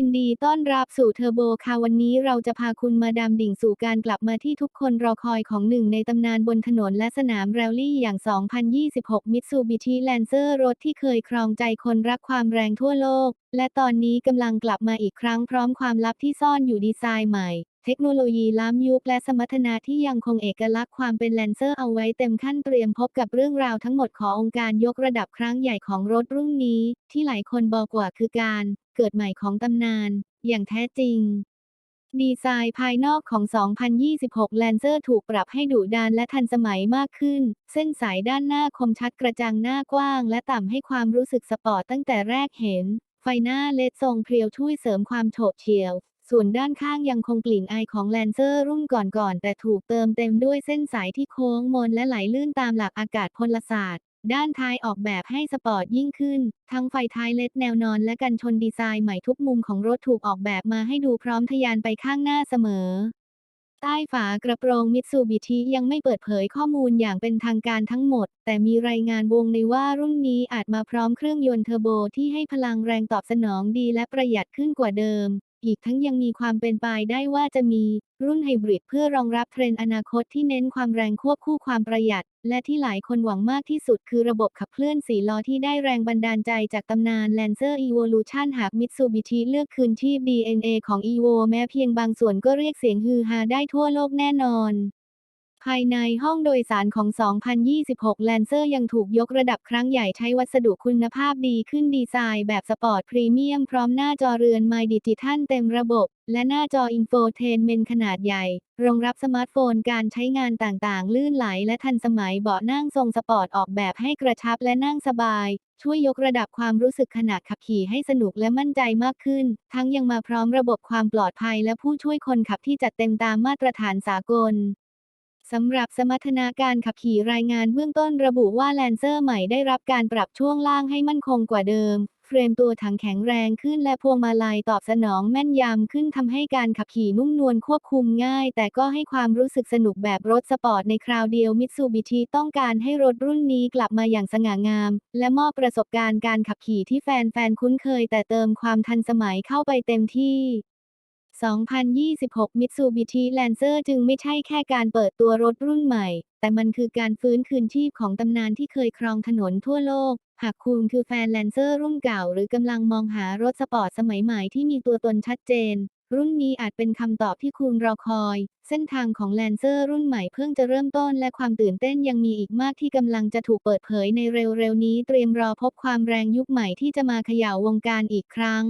ินดีต้อนรับสู่เทอร์โบค่ะวันนี้เราจะพาคุณมาดามดิ่งสู่การกลับมาที่ทุกคนรอคอยของหนึ่งในตำนานบนถนนและสนามแรลลี่อย่าง 2026 Mitsubishi Lancer รถที่เคยครองใจคนรักความแรงทั่วโลก และตอนนี้กำลังกลับมาอีกครั้งพร้อมความลับที่ซ่อนอยู่ดีไซน์ใหม่ เทคโนโลยีล้ำยุคและสมรรถนะที่ยังคงเอกลักษณ์ความเป็นแลนเซอร์เอาไว้เต็มขั้นเตรียมพบกับเรื่องราวทั้งหมดขององค์การยกระดับครั้งใหญ่ของรถรุ่นนี้ ที่หลายคนบอกว่าคือการเกิดใหม่ของตำนาน อย่างแท้จริงดีไซน์ภายนอกของ 2026 Lancer ถูกปรับให้ดุดันและทันสมัยมากขึ้น เส้นสายด้านหน้าคมชัดกระจังหน้ากว้าง และต่ำให้ความรู้สึกสปอร์ตตั้งแต่แรกเห็น ไฟหน้าเลดทรงเพรียวช่วยเสริมความโฉบเฉี่ยว ส่วนด้านข้างยังคงกลิ่นอายของแลนเซอร์รุ่นก่อนๆ แต่ถูกเติมเต็มด้วยเส้นสายที่โค้งมนและไหลลื่นตามหลักอากาศพลศาสตร์ ด้านท้ายออกแบบให้สปอร์ตยิ่งขึ้น ทั้งไฟท้ายเล็ดแนวนอนและกันชนดีไซน์ใหม่ทุกมุมของรถถูกออกแบบมาให้ดูพร้อมทะยานไปข้างหน้าเสมอใต้ฝากระโปรงมิตซูบิชิยังไม่เปิดเผยข้อมูลอย่างเป็นทางการทั้งหมด แต่มีรายงานวงในว่ารุ่นนี้อาจมาพร้อมเครื่องยนต์เทอร์โบที่ให้พลังแรงตอบสนองดีและประหยัดขึ้นกว่าเดิม อีกทั้งยังมีความเป็นไปได้ว่าจะมี รุ่นไฮบริดเพื่อรองรับเทรนด์อนาคตที่เน้นความแรงควบคู่ความประหยัด และที่หลายคนหวังมากที่สุดคือระบบขับเคลื่อนสี่ล้อที่ได้แรงบันดาลใจจากตำนาน Lancer Evolution หาก Mitsubishi เลือกคืนที่ DNA ของ Evo แม้เพียงบางส่วนก็เรียกเสียงฮือฮาได้ทั่วโลกแน่นอน ภายในห้องโดยสารของ 2026 Lancer ยังถูกยกระดับครั้งใหญ่ใช้วัสดุคุณภาพดีขึ้นดีไซน์แบบสปอร์ตพรีเมียมพร้อมหน้าจอเรือน My Digital เต็มระบบ และหน้าจออินโฟเทนเมนขนาดใหญ่ รองรับสมาร์ทโฟนการใช้งานต่างๆ ลื่นไหลและทันสมัยเบาะนั่งทรงสปอร์ตออกแบบให้กระชับและนั่งสบาย ช่วยยกระดับความรู้สึกขณะขับขี่ให้สนุกและมั่นใจมากขึ้น ทั้งยังมาพร้อมระบบความปลอดภัยและผู้ช่วยคนขับที่จัดเต็มตามมาตรฐานสากล สำหรับสมรรถนะการขับขี่รายงานเบื้องต้นระบุว่าแลนเซอร์ใหม่ได้รับการปรับช่วงล่างให้มั่นคงกว่าเดิม เฟรมตัวถังแข็งแรงขึ้นและพวงมาลัยตอบสนองแม่นยำขึ้นทำให้การขับขี่นุ่มนวลควบคุมง่าย แต่ก็ให้ความรู้สึกสนุกแบบรถสปอร์ตในคราวเดียวมิตซูบิชิต้องการให้รถรุ่นนี้กลับมาอย่างสง่างาม และมอบประสบการณ์การขับขี่ที่แฟนๆคุ้นเคย แต่เติมความทันสมัยเข้าไปเต็มที่ 2026 Mitsubishi Lancer จึงไม่ใช่แค่การเปิดตัวรถรุ่นใหม่ แต่มันคือการฟื้นคืนชีพของตำนานที่เคยครองถนนทั่วโลก หากคุณคือแฟน Lancer รุ่นเก่า หรือกำลังมองหารถสปอร์ตสมัยใหม่ที่มีตัวตนชัดเจน รุ่นนี้อาจเป็นคำตอบที่คุณรอคอย เส้นทางของ Lancer รุ่นใหม่เพิ่งจะเริ่มต้น และความตื่นเต้นยังมีอีกมากที่กำลังจะถูกเปิดเผยในเร็วๆนี้ เตรียมรอพบความแรงยุคใหม่ที่จะมาเขย่าวงการอีกครั้ง